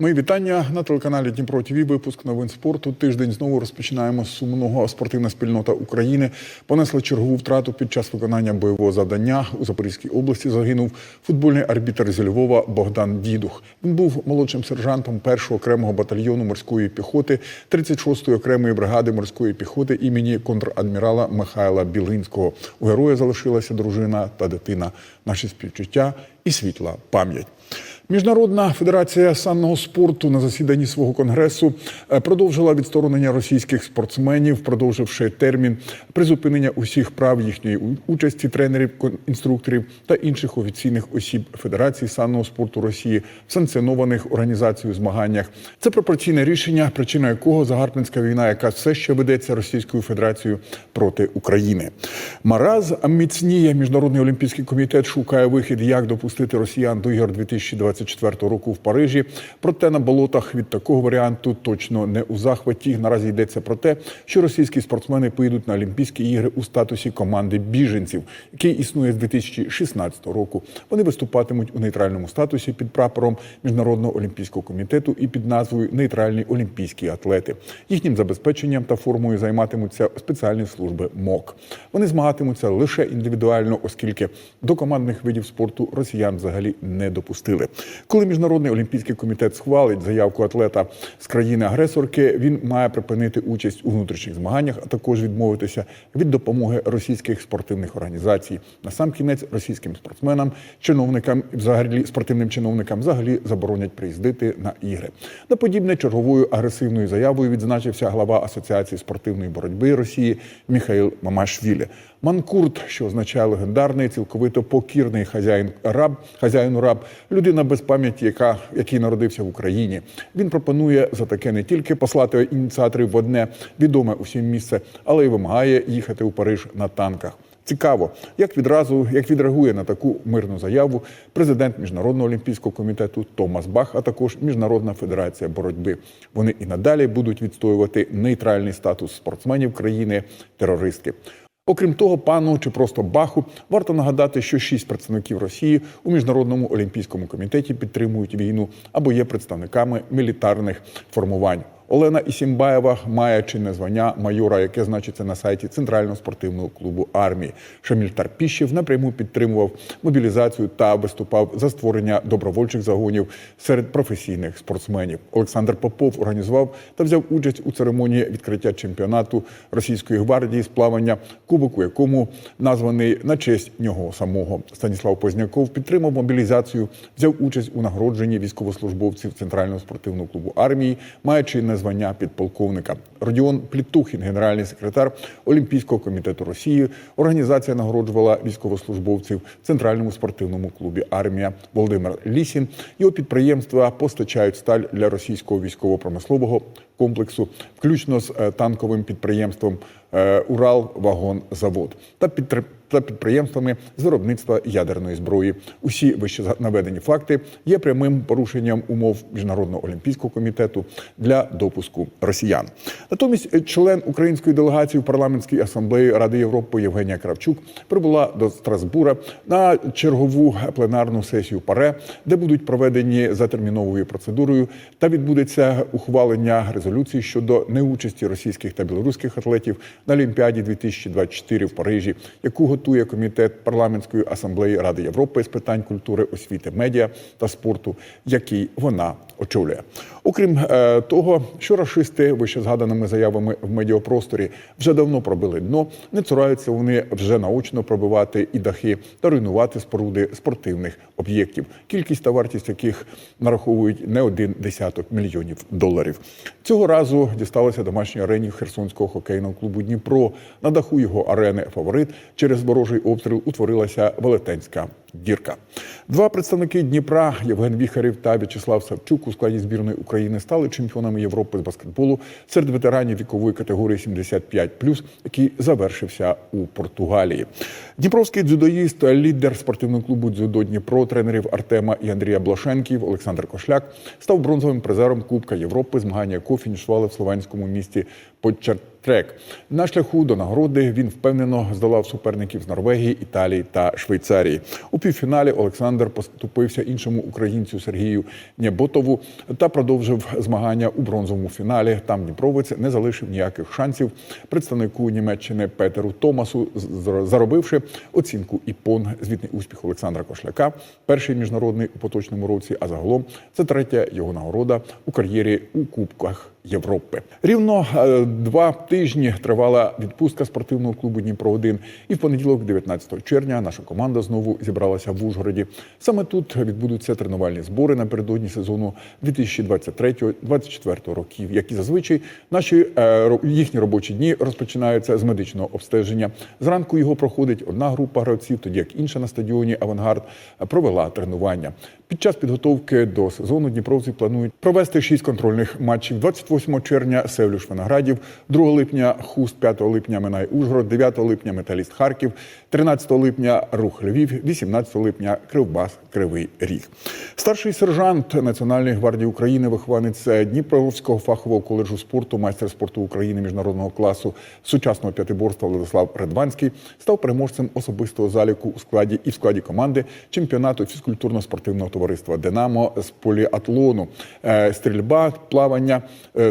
Мої вітання на телеканалі Дніпро ТВ. Випуск новин спорту. Тиждень знову розпочинаємо з сумного. Спортивна спільнота України понесла чергову втрату під час виконання бойового завдання у Запорізькій області. Загинув футбольний арбітр зі Львова Богдан Дідух. Він був молодшим сержантом першого окремого батальйону морської піхоти 36-ї окремої бригади морської піхоти імені контрадмірала Михайла Білинського. У героя залишилася дружина та дитина. Наші співчуття і світла пам'ять. Міжнародна федерація санного спорту на засіданні свого конгресу е, продовжила відсторонення російських спортсменів, продовживши термін призупинення усіх прав їхньої участі тренерів, інструкторів та інших офіційних осіб Федерації санного спорту Росії в санкціонованих організацією змаганнях. Це пропорційне рішення, причина якого загарбницька війна, яка все ще ведеться Російською Федерацією проти України. Мараз міцніє міжнародний олімпійський комітет шукає вихід, як допустити росіян до ігор 2024 року в Парижі. Проте на болотах від такого варіанту точно не у захваті. Наразі йдеться про те, що російські спортсмени поїдуть на Олімпійські ігри у статусі команди біженців, який існує з 2016 року. Вони виступатимуть у нейтральному статусі під прапором Міжнародного олімпійського комітету і під назвою Нейтральні олімпійські атлети. Їхнім забезпеченням та формою займатимуться спеціальні служби МОК. Вони змагатимуться лише індивідуально, оскільки до командних видів спорту росіян взагалі не допустили. Коли міжнародний олімпійський комітет схвалить заявку атлета з країни-агресорки, він має припинити участь у внутрішніх змаганнях, а також відмовитися від допомоги російських спортивних організацій. На сам кінець російським спортсменам, чиновникам взагалі спортивним чиновникам взагалі заборонять приїздити на ігри. На подібне черговою агресивною заявою відзначився глава Асоціації спортивної боротьби Росії Міхаїл Мамашвілі. Манкурт, що означає легендарний, цілковито покірний хазяїн раб, хазяїну раб, людина без пам'яті, яка який народився в Україні. Він пропонує за таке не тільки послати ініціаторів в одне відоме усім місце, але й вимагає їхати у Париж на танках. Цікаво, як відразу як відреагує на таку мирну заяву президент міжнародного олімпійського комітету Томас Бах, а також Міжнародна федерація боротьби. Вони і надалі будуть відстоювати нейтральний статус спортсменів країни терористки. Окрім того, пану чи просто Баху варто нагадати, що шість представників Росії у міжнародному олімпійському комітеті підтримують війну або є представниками мілітарних формувань. Олена Ісімбаєва має чинне звання майора, яке значиться на сайті Центрального спортивного клубу армії. Шаміль Тарпіщев напряму підтримував мобілізацію та виступав за створення добровольчих загонів серед професійних спортсменів. Олександр Попов організував та взяв участь у церемонії відкриття чемпіонату російської гвардії з плавання, кубок у якому названий на честь нього самого. Станіслав Позняков підтримав мобілізацію, взяв участь у нагородженні військовослужбовців Центрального спортивного клубу армії, має чинне звання підполковника. Родіон Плітухін, генеральний секретар Олімпійського комітету Росії. Організація нагороджувала військовослужбовців в Центральному спортивному клубі Армія. Володимир Лісін. Його підприємства постачають сталь для російського військово-промислового комплексу, включно з е, танковим підприємством е, Урал-Вагонзавод та підтр- та підприємствами з виробництва ядерної зброї. Усі вище наведені факти є прямим порушенням умов міжнародного олімпійського комітету для допуску росіян. Натомість член української делегації в парламентській асамблеї Ради Європи Євгенія Кравчук прибула до Страсбура на чергову пленарну сесію ПАРЕ, де будуть проведені за терміновою процедурою та відбудеться ухвалення резолюції щодо неучасті російських та білоруських атлетів на Олімпіаді 2024 в Парижі, яку готує комітет парламентської асамблеї Ради Європи з питань культури, освіти, медіа та спорту, який вона очолює. Окрім е, того, що рашисти вище згаданими заявами в медіапросторі вже давно пробили дно, не цураються вони вже наочно пробивати і дахи та руйнувати споруди спортивних об'єктів, кількість та вартість яких нараховують не один десяток мільйонів доларів. Цього разу дісталося домашньої арені Херсонського хокейного клубу Дніпро. На даху його арени фаворит через ворожий обстріл утворилася велетенська дірка. Два представники Дніпра Євген Віхарів та В'ячеслав Савчук у складі збірної України стали чемпіонами Європи з баскетболу серед ветеранів вікової категорії 75+, який завершився у Португалії. Дніпровський дзюдоїст, лідер спортивного клубу дзюдо Дніпро, тренерів Артема і Андрія Блашенків, Олександр Кошляк став бронзовим призером Кубка Європи, змагання якого фінішували в словенському місті Подчартрек. На шляху до нагороди він впевнено здолав суперників з Норвегії, Італії та Швейцарії. У півфіналі Олександр поступився іншому українцю Сергію Нєботову та продовжив змагання у бронзовому фіналі. Там Дніпровець не залишив ніяких шансів представнику Німеччини Петеру Томасу, заробивши оцінку ІПОН. Звітний успіх Олександра Кошляка, перший міжнародний у поточному році, а загалом це третя його нагорода у кар'єрі у Кубках Європи. Рівно е, два тижні тривала відпустка спортивного клубу Дніпро 1 і в понеділок, 19 червня, наша команда знову зібралася в Ужгороді. Саме тут відбудуться тренувальні збори напередодні сезону 2023-2024 років, які зазвичай наші е, їхні робочі дні розпочинаються з медичного обстеження. Зранку його проходить одна група гравців, тоді як інша на стадіоні Авангард провела тренування. Під час підготовки до сезону Дніпровці планують провести шість контрольних матчів 28 червня Севлюш Виноградів, 2 липня Хуст, 5 липня Минай Ужгород, 9 липня Металіст Харків, 13 липня Рух Львів, 18 липня Кривбас Кривий Ріг. Старший сержант Національної гвардії України, вихованець Дніпровського фахового коледжу спорту, майстер спорту України міжнародного класу сучасного п'ятиборства Владислав Редванський став переможцем особистого заліку у складі і в складі команди чемпіонату фізкультурно-спортивного товариства Динамо з поліатлону, Е, стрільба, плавання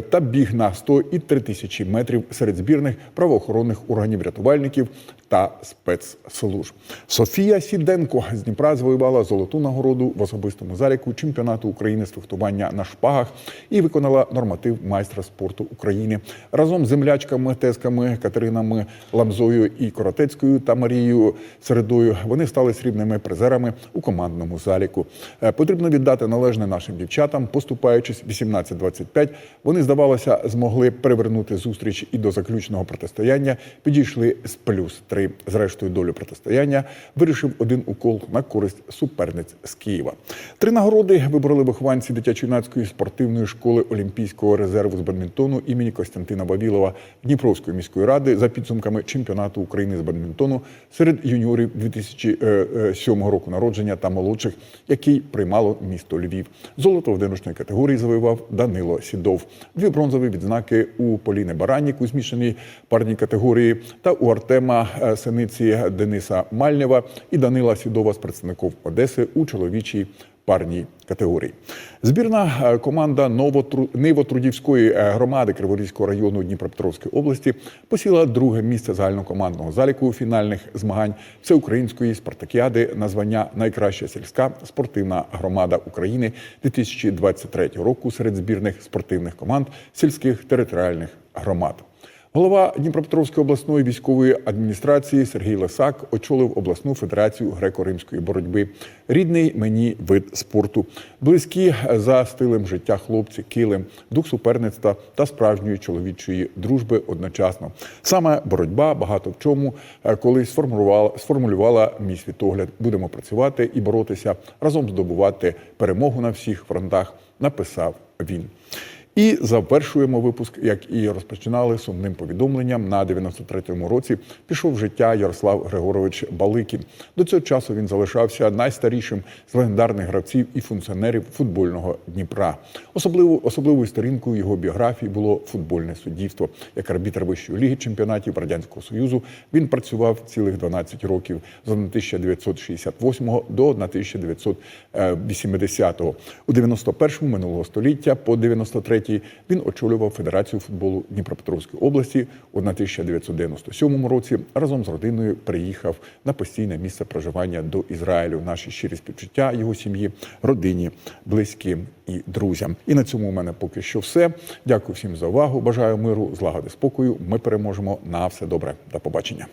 та біг на 100 і 3 тисячі метрів серед збірних правоохоронних органів рятувальників та спецслужб. Софія Сіденко з Дніпра завоювала золоту нагороду в особистому заліку чемпіонату України з фехтування на шпагах і виконала норматив майстра спорту України разом з землячками, тесками Катеринами Ламзою і Коротецькою та Марією Середою. Вони стали срібними призерами у командному заліку. Е, Потрібно віддати належне нашим дівчатам, поступаючись 18-25, Вони здавалося, змогли перевернути зустріч і до заключного протистояння підійшли з плюс три. Зрештою, долю протистояння вирішив один укол на користь суперниць з Києва. Три нагороди вибороли вихованці дитячо-юнацької спортивної школи Олімпійського резерву з бадмінтону імені Костянтина Бавілова Дніпровської міської ради за підсумками чемпіонату України з бадмінтону серед юніорів 2007 року народження та молодших, який приймало місто Львів. Золото в одиночної категорії завоював Данило Сідов. Дві бронзові відзнаки у Поліни Баранік у змішаній парній категорії та у Артема е, Синиці Дениса Мальнєва і Данила Сідова з представників Одеси у чоловічій парній категорії. Збірна е, команда. Нивотрудівської е, громади Криворізького району Дніпропетровської області посіла друге місце загальнокомандного заліку фінальних змагань всеукраїнської спартакіади на звання Найкраща сільська спортивна громада України 2023 року серед збірних спортивних команд сільських територіальних громад. Голова Дніпропетровської обласної військової адміністрації Сергій Лисак очолив обласну федерацію греко-римської боротьби. Рідний мені вид спорту, близькі за стилем життя хлопці, килим, дух суперництва та справжньої чоловічої дружби одночасно. Саме боротьба багато в чому е, колись сформулювала, сформулювала мій світогляд. Будемо працювати і боротися разом здобувати перемогу на всіх фронтах. Написав він. І завершуємо випуск, як і розпочинали сумним повідомленням. На 93-му році пішов в життя Ярослав Григорович Баликін. До цього часу він залишався найстарішим з легендарних гравців і функціонерів футбольного Дніпра. Особливо особливою сторінкою його біографії було футбольне суддівство. Як арбітр вищої ліги чемпіонатів радянського союзу він працював цілих 12 років з 1968 до 1980 У 91-му минулого століття по 93-й він очолював Федерацію футболу Дніпропетровської області. У 1997 році разом з родиною приїхав на постійне місце проживання до Ізраїлю. Наші щирі співчуття його сім'ї, родині, близьким і друзям. І на цьому у мене поки що все. Дякую всім за увагу. Бажаю миру, злагоди, спокою. Ми переможемо на все добре. До побачення.